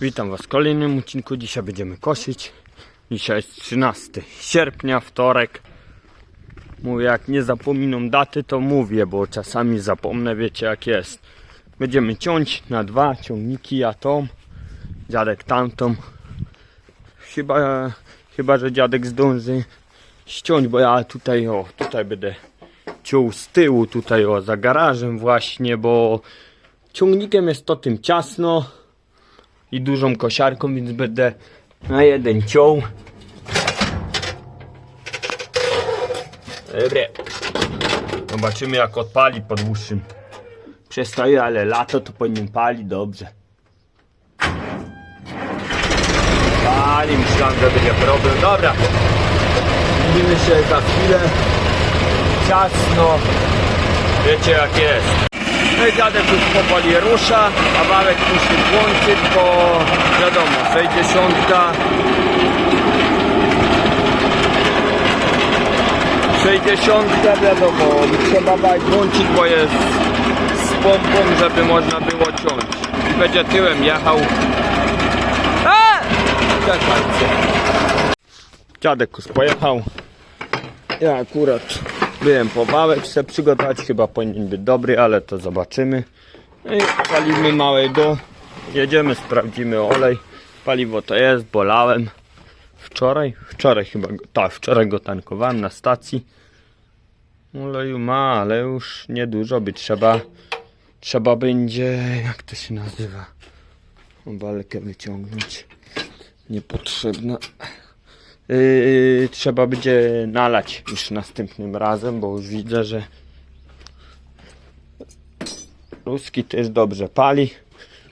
Witam Was w kolejnym odcinku. Dzisiaj będziemy kosić. Dzisiaj jest 13 sierpnia, wtorek. Mówię, jak nie zapominam daty, to mówię, bo czasami zapomnę, wiecie jak jest. Będziemy ciąć na dwa ciągniki, ja tą, dziadek tamtą. Chyba, chyba że dziadek zdąży ściąć, bo ja tutaj, o, tutaj będę ciął z tyłu, tutaj o, za garażem właśnie, bo ciągnikiem jest to tym ciasno i dużą kosiarką, więc będę na jeden ciął. Dobre. Zobaczymy jak odpali po dłuższym przestoju, ale lato to powinien pali dobrze. Pali, myślałem, że będzie problem. Dobra. Widzimy się za chwilę. Ciasno. Wiecie jak jest. Dziadek już powoli rusza, a Wałek musi włączyć, bo wiadomo, 60 60 wiadomo, trzeba bać włączyć, bo jest z pompą, żeby można było ciąć. I będzie tyłem jechał. A! Czekajcie. Dziadek już pojechał. Ja akurat byłem po wałek chcę przygotować, chyba powinien być dobry, ale to zobaczymy. No i palimy małego. Jedziemy, sprawdzimy olej. Paliwo to jest, bolałem. Wczoraj, wczoraj chyba, tak, wczoraj go tankowałem na stacji. Oleju ma, ale już niedużo by trzeba. Trzeba będzie, jak to się nazywa? Obalkę wyciągnąć. Niepotrzebna. Yy, trzeba będzie nalać już następnym razem, bo już widzę, że ruski też dobrze pali.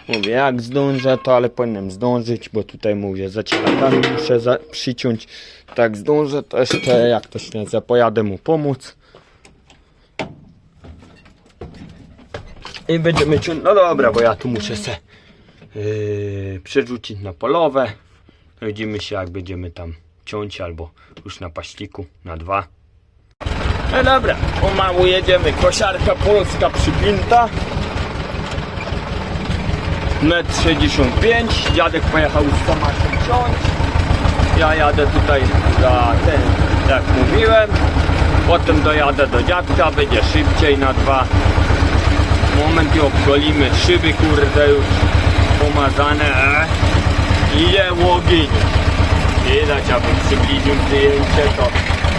Mówię, jak zdążę, to ale powinienem zdążyć, bo tutaj mówię, za cielakami muszę za, przyciąć. Tak zdążę, to jeszcze, jak to się nazywa, pojadę mu pomóc. I będziemy ciąć, no dobra, bo ja tu muszę se yy, przerzucić na polowe. Widzimy się, jak będziemy tam albo już na paśliku, na dwa. No dobra, pomału jedziemy. Kosiarka polska przypięta. Metr 65. Dziadek pojechał z Tomaszem ciąć. Ja jadę tutaj za ten, jak mówiłem. Potem dojadę do dziadka, będzie szybciej na dwa. Moment i obgolimy szyby, kurde już pomazane. E. Idzie łogień. Widać, abym przybliżył zdjęcie, to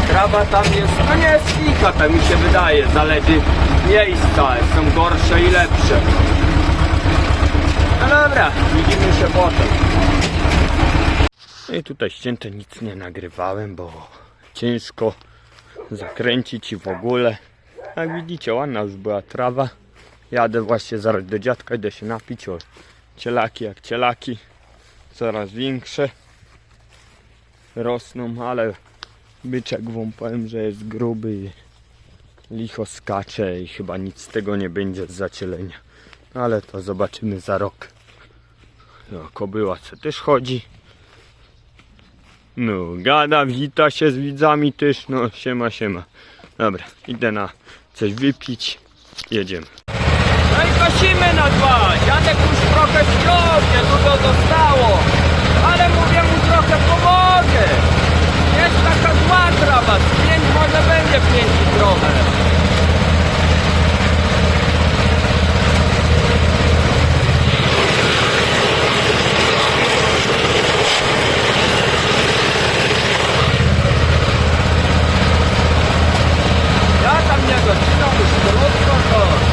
trawa tam jest, no nie slika, tak mi się wydaje, zależy miejsca, są gorsze i lepsze. No dobra, widzimy się potem. No i tutaj ścięte nic nie nagrywałem, bo ciężko zakręcić i w ogóle. Jak widzicie, ładna już była trawa. Jadę właśnie zaraz do dziadka, idę się napić o cielaki jak cielaki. Coraz większe rosną, ale byczek wam powiem, że jest gruby licho skacze i chyba nic z tego nie będzie z zacielenia. Ale to zobaczymy za rok. No, kobyła co też chodzi. No, gada, wita się z widzami też, no siema, siema. Dobra, idę na coś wypić, jedziemy. No i na dwa, dziadek już trochę ściągnie, dużo zostało. Ale mówię mu trochę pomogę. Jest taka zła trawa, z pięć może będzie pięć trochę. Ja tam nie docinam, już krótko to.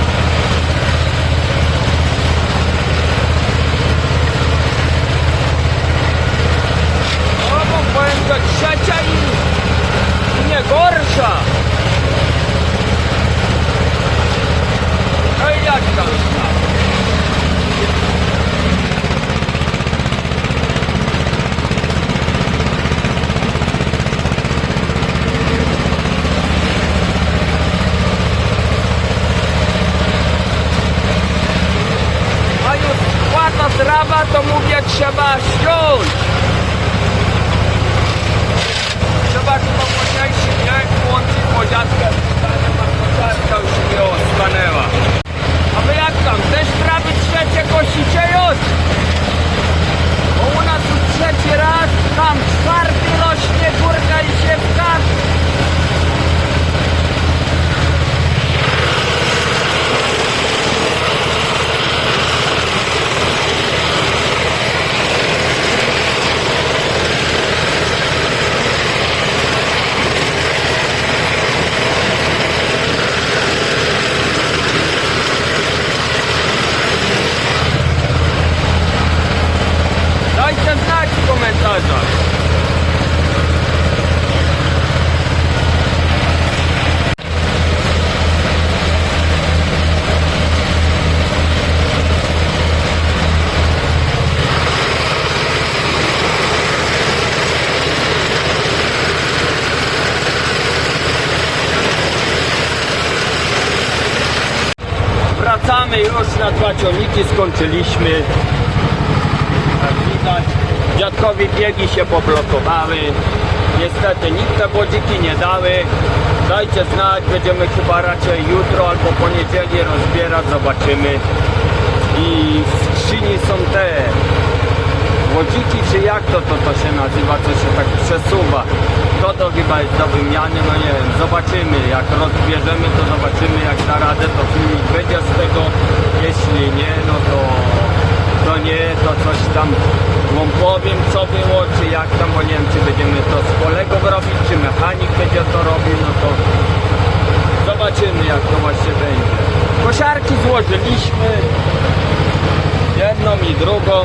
No bo powiem, że trzecia i, i nie gorsza. No i jak tam tam? A już łata trawa, to mówię, trzeba ściąć. Trzeba chyba mocniejszy bieg włączyć podziadkę. Ale ma kosiarka już mnie ostanęła. A wy jak tam? Też trawy trzecie kosicie już? Wracamy już na dwa ciągniki, skończyliśmy. Jak widać, dziadkowi biegi się poblokowały. Niestety nikt te wodziki nie dały. Dajcie znać, będziemy chyba raczej jutro albo poniedzieli rozbierać, zobaczymy. I w skrzyni są te Łodziki czy jak to, to to się nazywa, co się tak przesuwa. To to chyba jest do wymiany, no nie wiem, zobaczymy. Jak rozbierzemy, to zobaczymy jak da radę, to filmik będzie z tego. Jeśli nie, no to, to nie, to coś tam wam powiem co było, czy jak tam, bo nie wiem czy będziemy to z kolegą robić, czy mechanik będzie to robił, no to zobaczymy jak to właśnie będzie. Kosiarki złożyliśmy, jedną i drugą.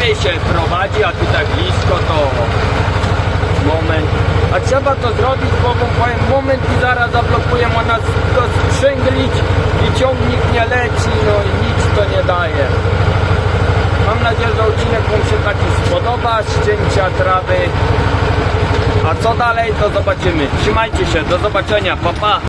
Lepiej się prowadzi, a tutaj blisko to moment. A trzeba to zrobić, bo powiem, moment i zaraz zablokuję, ona to sprzęglić i ciągnik nie leci, no i nic to nie daje. Mam nadzieję, że odcinek Wam się taki spodoba, ścięcia trawy. A co dalej, to zobaczymy. Trzymajcie się, do zobaczenia, pa pa!